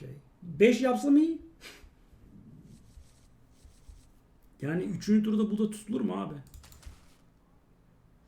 Okey. 5 yapsam iyi. Yani 3. turda bu da tutulur mu abi?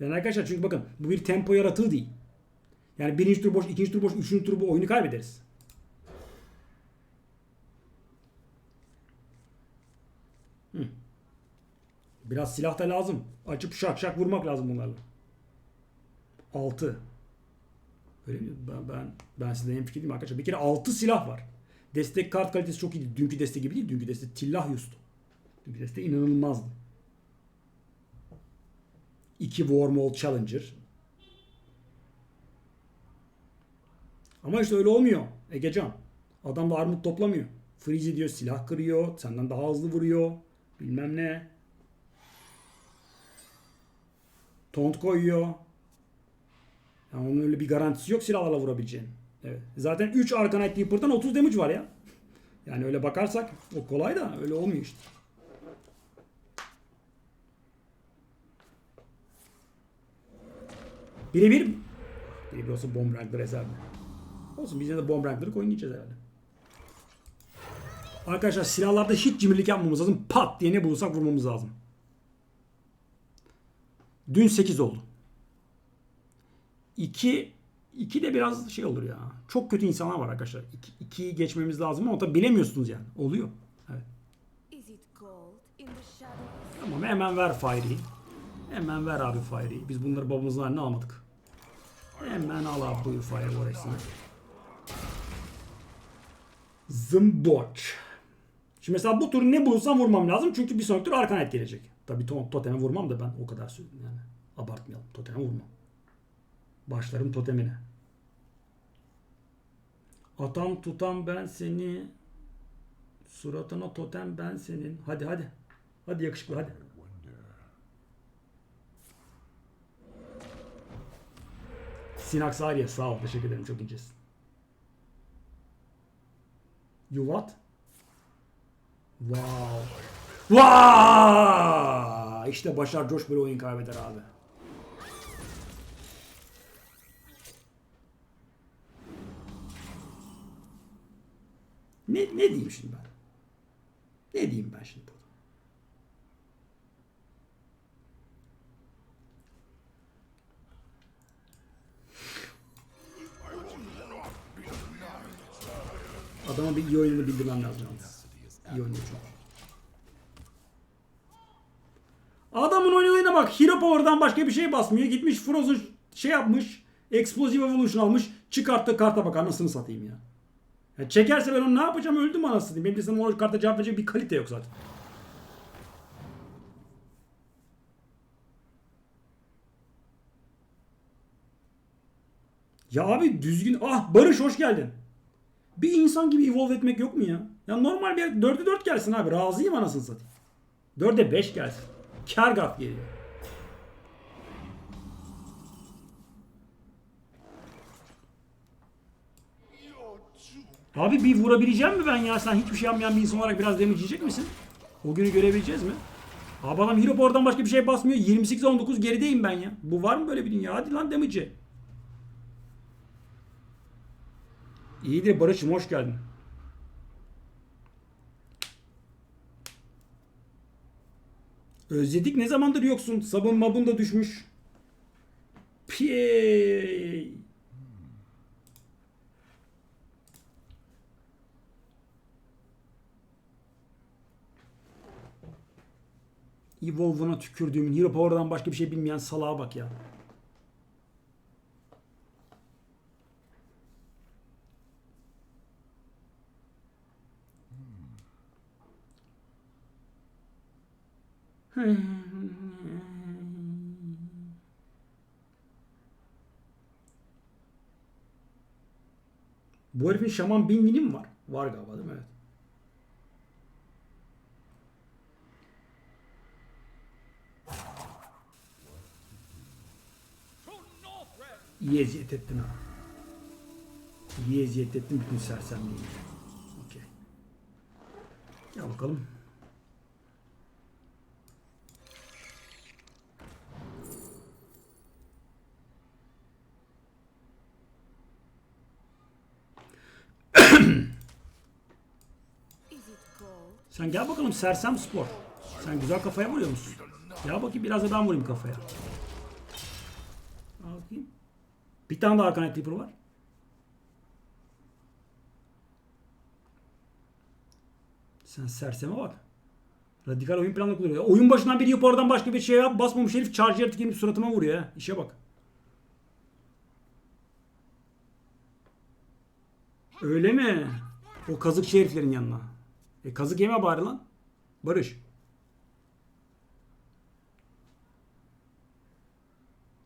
Yani arkadaşlar çünkü bakın bu bir tempo yaratığı değil. Yani birinci tur boş, ikinci tur boş, üçüncü tur bu oyunu kaybederiz. Biraz silah da lazım. Açıp şak şak vurmak lazım bunlarla. 6. Öyle mi? Ben, ben, ben sizden en fikirdeyim arkadaşlar. Bir kere 6 silah var. Destek kart kalitesi çok iyi. Dünkü deste gibi değil. Dünkü deste tillah yustu. Dünkü deste inanılmazdı. 2 Wormhole Challenger. Ama işte öyle olmuyor. Egecan. Adam da armut toplamıyor. Freeze diyor, silah kırıyor, senden daha hızlı vuruyor. Bilmem ne. Taunt koyuyor. Yani onun öyle bir garantisi yok silahlarla vurabileceğin. Evet. Zaten 3 Arcanite Reaper'dan 30 damage var ya. Yani öyle bakarsak o kolay da öyle olmuyor işte. Birebir Birebir olsa bomb rankları eserdi. Olsun biz de bomb rankları oynayacağız herhalde. Arkadaşlar silahlarda hiç cimrilik yapmamız lazım. Pat diye ne bulursak vurmamız lazım. Dün 8 oldu. 2 2 de biraz şey olur ya. Çok kötü insanlar var arkadaşlar. 2'yi geçmemiz lazım ama tabi bilemiyorsunuz yani. Oluyor. Evet. Tamam hemen ver Fairy'i. Hemen ver abi Fairy'i. Biz bunları babamızın haline almadık. Hemen al abi buyur Fire orasını. Zımboç. Şimdi mesela bu tur ne bulursam vurmam lazım. Çünkü bir sonraki tur Arkanet gelecek. Tabi to toteme vurmam da ben o kadar söyleyeyim yani. Abartmayalım. Toteme vurmam. Başlarım totemine. Atam tutam ben seni. Suratına totem ben senin. Hadi hadi. Hadi yakışıklı hadi. Arya sağ ol. Teşekkür ederim. Çok incesin. You what? Wow. Wow! İşte Başar Coş böyle oyun kaybeder abi. Ne, ne diyeyim şimdi ben? Ne diyeyim ben şimdi? Adama bir iyi oyununu bildirmem lazım. İyi oynuyor çünkü. Adamın oynadığına bak. Hero Power'dan başka bir şey basmıyor. Gitmiş Frozen şey yapmış. Explosive Evolution almış. Çıkarttı karta bak anasını satayım ya. Ya çekerse ben onu ne yapacağım öldüm anasını. Benim sana o karta cevap verecek bir kalite yok zaten. Ya abi düzgün. Ah Barış hoş geldin. Bir insan gibi evolve etmek yok mu ya? Ya normal bir 4'e 4 gelsin abi. Razıyım anasını satayım. 4'e 5 gelsin. Kergat geliyor. Abi bir vurabileceğim mi ben ya? Sen hiçbir şey yapmayan bir insan olarak biraz damage yiyecek misin? O günü görebileceğiz mi? Abi adam Hero Power'dan başka bir şey basmıyor. 28-19 gerideyim ben ya. Bu var mı böyle bir dünya? Hadi lan damage'e. İyidir Barış'ım hoş geldin. Özledik ne zamandır yoksun? Sabun mabun da düşmüş. Piyey. Evolve'una tükürdüğümün Hero Power'dan başka bir şey bilmeyen salağa bak ya. Bu herifin şaman bin mini mi var? Var galiba değil mi? Evet. İyi eziyet ettin ha. İyi eziyet ettin bütün sersemliğini. Okey. Gel bakalım. Sen gel bakalım sersem spor. Sen güzel kafaya vuruyor musun? Gel bakayım biraz da ben vurayım kafaya. Bir tane daha Arcanet Reaper var. Sen serseme bak. Radikal oyun planı kuruyor. Oyun başından biri yapıp oradan başka bir şey yap. Basmamış herif charge yaratık gelip suratıma vuruyor ha. İşe bak. Öyle mi? O kazıkçı heriflerin yanına. E kazık yeme bari lan. Barış.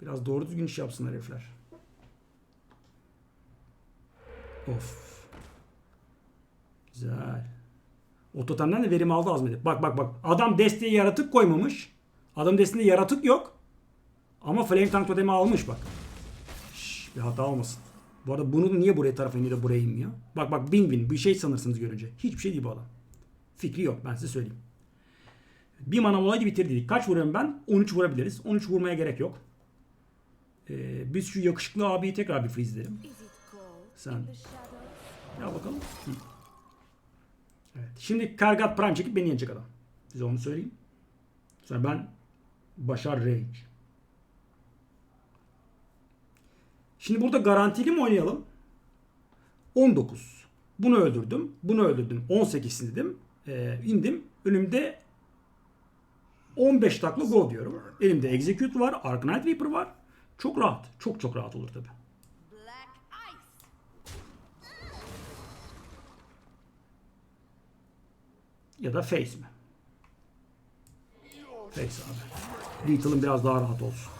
Biraz doğru düzgün iş yapsınlar herifler. Of. Güzel. O totemden de verim aldı Azmedi. Bak bak bak. Adam desteğe yaratık koymamış. Adam desteğinde yaratık yok. Ama Flame Tank totemi almış bak. Şş, bir hata olmasın. Bu arada bunu niye buraya tarafa iniyor da buraya inmiyor? Bak bak bin bin bir şey sanırsınız görünce. Hiçbir şey değil bu adam. Fikri yok ben size söyleyeyim. Bir mana olaydı bitirdik. Kaç vuruyorum ben? 13 vurabiliriz. 13 vurmaya gerek yok. Ee, biz şu yakışıklı abiyi tekrar bir it cold Sen-? Ya bakalım. Hı. Evet. Şimdi Kargat Prime çekip beni yenecek adam. Size onu söyleyeyim. Sonra ben Başar Rage. Şimdi burada garantili mi oynayalım? 19. Bunu öldürdüm. Bunu öldürdüm. 18 dedim. Ee, indim. Önümde 15 takla go diyorum. Elimde Execute var. Arcanite Reaper var. Çok rahat. Çok çok rahat olur tabi. Ya da Face mi? Face abi. Lethal'ın biraz daha rahat olsun.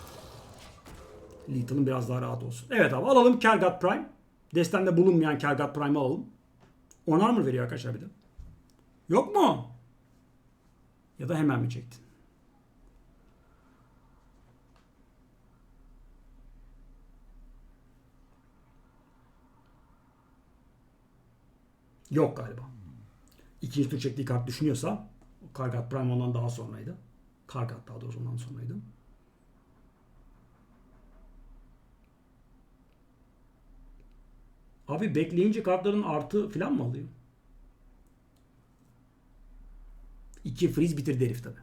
Lethal'ın biraz daha rahat olsun. Evet abi alalım Kergat Prime. Destemde bulunmayan Kergat Prime'ı alalım. 10 armor veriyor arkadaşlar bir de. Yok mu? Ya da hemen mi çektin? Yok galiba ikinci tur çektiği kart düşünüyorsa Kargat Prime ondan daha sonraydı. Kargat daha doğrusu ondan sonraydı. Abi bekleyince kartların artı filan mı alıyor? İki freeze bitirdi herif tabi.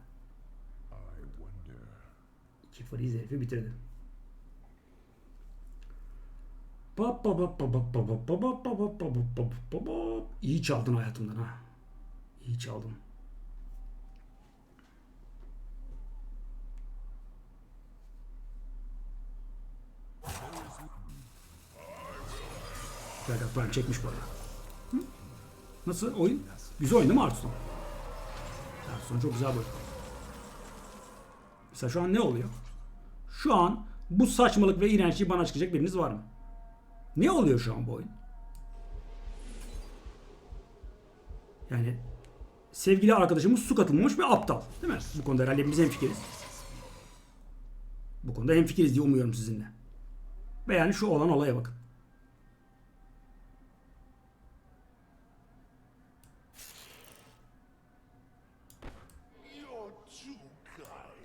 İki freeze herifi bitirdi. İyi çaldın hayatımdan ha. İyi çaldın. Ferhat Prime çekmiş bu arada. Hı? Nasıl oyun? Güzel oyun değil mi Hearthstone? Hearthstone çok güzel bir oyun. Mesela şu an ne oluyor? Şu an bu saçmalık ve iğrençliği bana çıkacak biriniz var mı? Ne oluyor şu an bu oyun? Yani sevgili arkadaşımız su katılmamış bir aptal. Değil mi? Bu konuda herhalde hepimiz hemfikiriz. Bu konuda hemfikiriz diye umuyorum sizinle. Ve yani şu olan olaya bakın.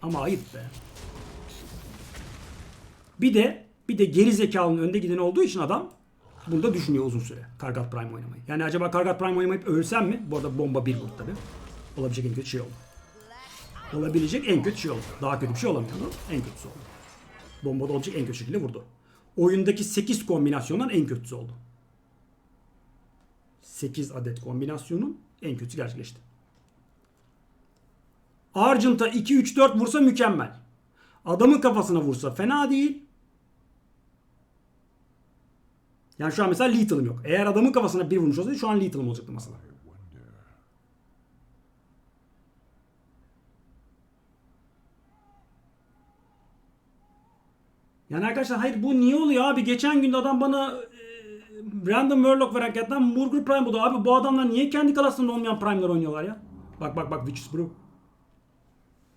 Ama ayıp be. Bir de bir de geri zekalının önde giden olduğu için adam burada düşünüyor uzun süre Kargat Prime oynamayı. Yani acaba Kargat Prime oynamayıp ölsem mi? Bu arada bomba bir vurdu tabi. Olabilecek en kötü şey oldu. Olabilecek en kötü şey oldu. Daha kötü bir şey olamıyordu. En kötüsü oldu. Bombada olacak en kötü şekilde vurdu. Oyundaki 8 kombinasyondan en kötüsü oldu. 8 adet kombinasyonun en kötüsü gerçekleşti. Argent'a 2 3 4 vursa mükemmel. Adamın kafasına vursa fena değil. Yani şu an mesela Lethal'ım yok. Eğer adamın kafasına bir vurmuş olsaydı şu an Lethal'ım olacaktı mesela. Yani arkadaşlar hayır bu niye oluyor abi? Geçen gün adam bana e, random Murloc vereketten Murgur Prime buldu. Abi bu adamlar niye kendi klasında olmayan Prime'lar oynuyorlar ya? Bak bak bak Witches Brew.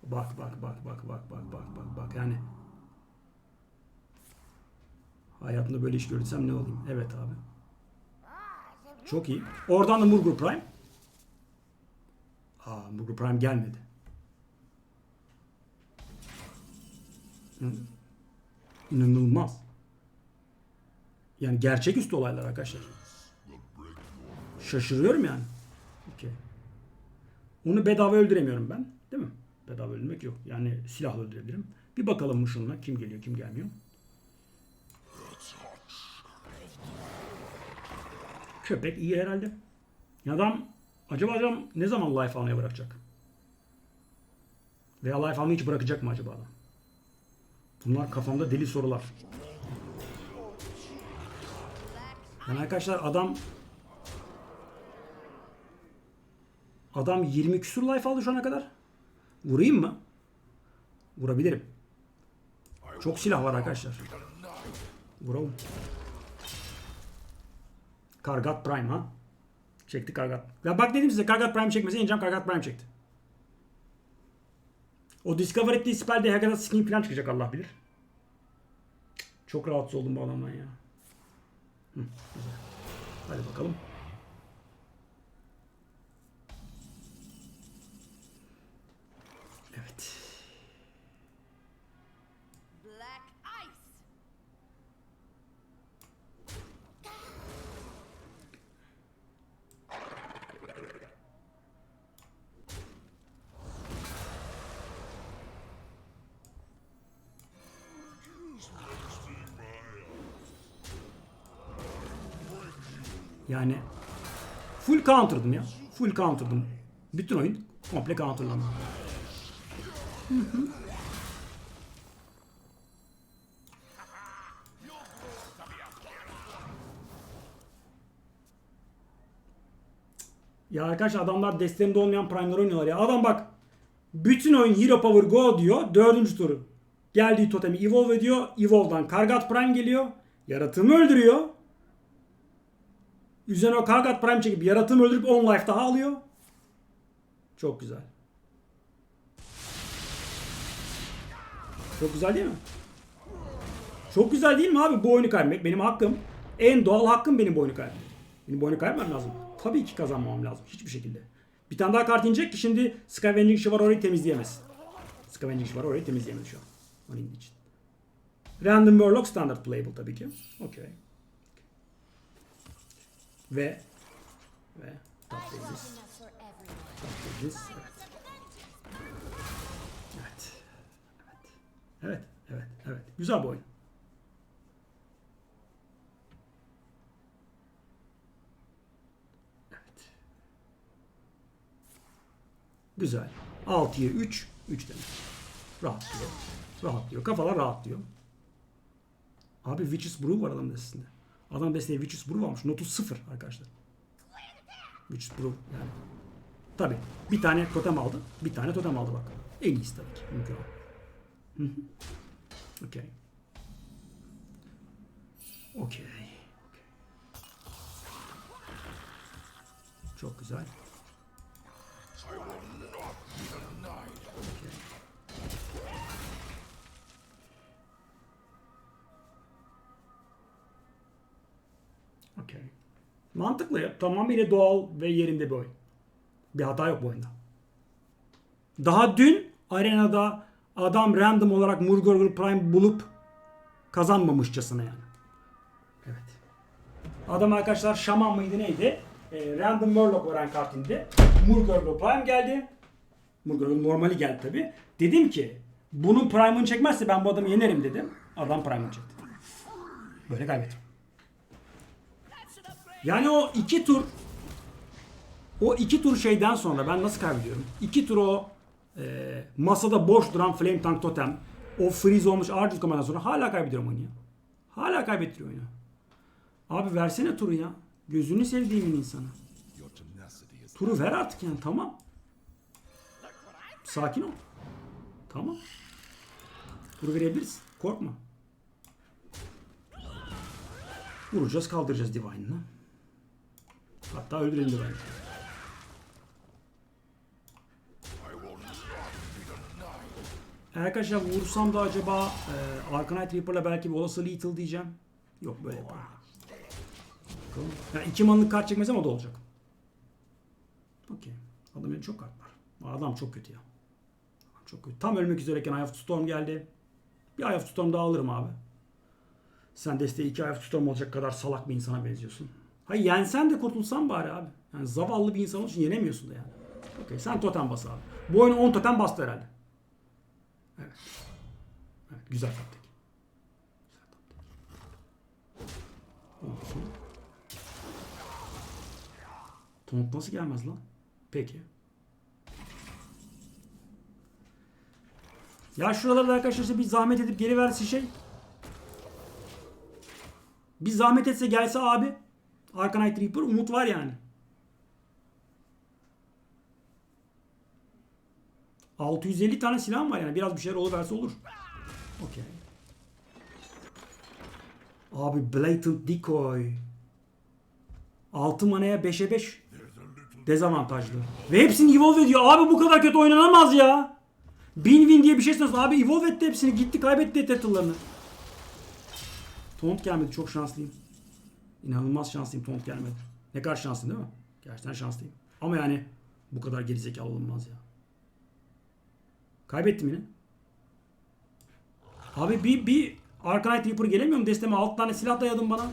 Bak bak bak bak bak bak bak bak bak yani. Hayatımda böyle iş görürsem ne olayım? Evet abi. Çok iyi. Oradan da Murgur Prime. Aa Murgur Prime gelmedi. İnanılmaz. Yani gerçeküstü olaylar arkadaşlar. Şaşırıyorum yani. Okey. Onu bedava öldüremiyorum ben. Değil mi? Bedava öldürmek yok. Yani silahla öldürebilirim. Bir bakalım mı şununla. Kim geliyor kim gelmiyor. Köpek iyi herhalde. Ya Adam acaba adam ne zaman life almaya bırakacak? Veya life almayı hiç bırakacak mı acaba adam? Bunlar kafamda deli sorular. Yani arkadaşlar adam Adam 20 küsur life aldı şu ana kadar. Vurayım mı? Vurabilirim. Çok silah var arkadaşlar. Vuralım. Kargat Prime ha. Çekti Kargat. Ya bak dedim size Kargat Prime çekmese ineceğim Kargat Prime çekti. O discover ettiği spellde Haggad'a skin falan çıkacak Allah bilir. Çok rahatsız oldum bu adamdan ya. Hı, güzel. Hadi bakalım. Yani full counter'dım ya. Full counter'dım. Bütün oyun komple counterlandı. Ya arkadaşlar adamlar desteğinde olmayan prime'lar oynuyorlar ya. Adam bak bütün oyun Hero Power Go diyor. Dördüncü turu. Geldiği totemi evolve ediyor. Evolve'dan Kargat Prime geliyor. Yaratığımı öldürüyor. Üzerine o Kargat Prime çekip yaratığımı öldürüp 10 life daha alıyor. Çok güzel. Çok güzel değil mi? Çok güzel değil mi abi bu oyunu kaybetmek? Benim hakkım. En doğal hakkım benim bu oyunu kaybetmek. Benim bu oyunu kaybetmem lazım. Tabii ki kazanmam lazım. Hiçbir şekilde. Bir tane daha kart inecek ki şimdi Scavenging işi var orayı temizleyemez. Scavenging işi var orayı temizleyemez şu an. Onun için. Random Warlock standard playable tabii ki. Okey. Ve ve tatlıcız. Tatlıcız. Evet. Evet. Evet. Evet. Evet. Güzel bir oyun. Evet. Güzel. 6'ya 3. 3 demek. Rahatlıyor. Rahatlıyor. Kafalar rahatlıyor. Abi Witches Brew var adamın destesinde. Adam desteği Witches Brew almış. Notu 0 arkadaşlar. Witches Brew yani. Tabi. Bir tane totem aldı. Bir tane totem aldı bak. En iyisi tabii ki. Mümkün olan. Okey. Okey. Çok güzel. Okey. Mantıklı ya. Tamamıyla doğal ve yerinde bir oyun. Bir hata yok bu oyunda. Daha dün arenada adam random olarak Murgorgol Prime bulup kazanmamışçasına yani. Evet. Adam arkadaşlar şaman mıydı neydi? E, random Murloc veren kartinde Murgorgol Prime geldi. Murgorgol normali geldi tabi. Dedim ki bunun Prime'ını çekmezse ben bu adamı yenerim dedim. Adam Prime'ını çekti. Böyle kaybettim. Yani o iki tur o iki tur şeyden sonra ben nasıl kaybediyorum? İki tur o e, masada boş duran Flame Tank Totem o freeze olmuş Arctic Command'dan sonra hala kaybediyorum oyunu ya. Hala kaybettiriyor oyunu. Abi versene turu ya. Gözünü sevdiğimin insanı. Turu ver artık yani tamam. Sakin ol. Tamam. Turu verebiliriz. Korkma. Vuracağız kaldıracağız Divine'ını. Hatta öldürelim Divine'ı. Arkadaşlar vursam da acaba e, Arcanite Reaper'la belki bir olası lethal diyeceğim. Yok böyle yapalım. Yani iki manlık kart çekmesem o da olacak. Okey. Adamın çok kart var. Adam çok kötü ya. Adam çok kötü. Tam ölmek üzereyken Eye of Storm geldi. Bir Eye of Storm daha alırım abi. Sen desteği iki Eye of Storm olacak kadar salak bir insana benziyorsun. Hayır yensen de kurtulsan bari abi. Yani zavallı bir insan için yenemiyorsun da yani. Okey sen totem bas abi. Bu oyun 10 totem bastı herhalde. Evet. Evet güzel taktik. Güzel taktik. Taunt nasıl gelmez lan? Peki. Ya şuralarda arkadaşlar işte bir zahmet edip geri verse şey. Bir zahmet etse gelse abi. Arcanite Reaper umut var yani. ...650 tane silahım var yani. Biraz bir şeyler oluverse olur. Okey. Abi Blatant Decoy. 6 manaya 5'e 5. Dezavantajlı. Ve hepsini evolve ediyor. Abi bu kadar kötü oynanamaz ya. Bin win diye bir şey sanıyorsun. Abi evolve etti hepsini. Gitti kaybetti Tettle'larını. Taunt gelmedi. Çok şanslıyım. İnanılmaz şanslıyım Taunt gelmedi. Ne kadar şanslıyım değil mi? Gerçekten şanslıyım. Ama yani bu kadar gerizekalı olunmaz ya. Kaybettim yine. Abi bir, bir Arcanite Reaper gelemiyor mu desteme? 6 tane silah dayadın bana.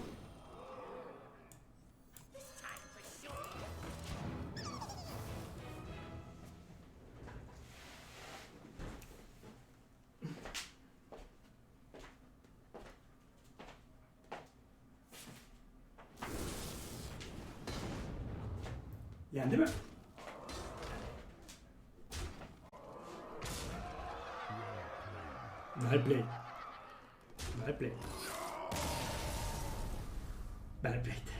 Yendi mi? Well played. Well played. Well played.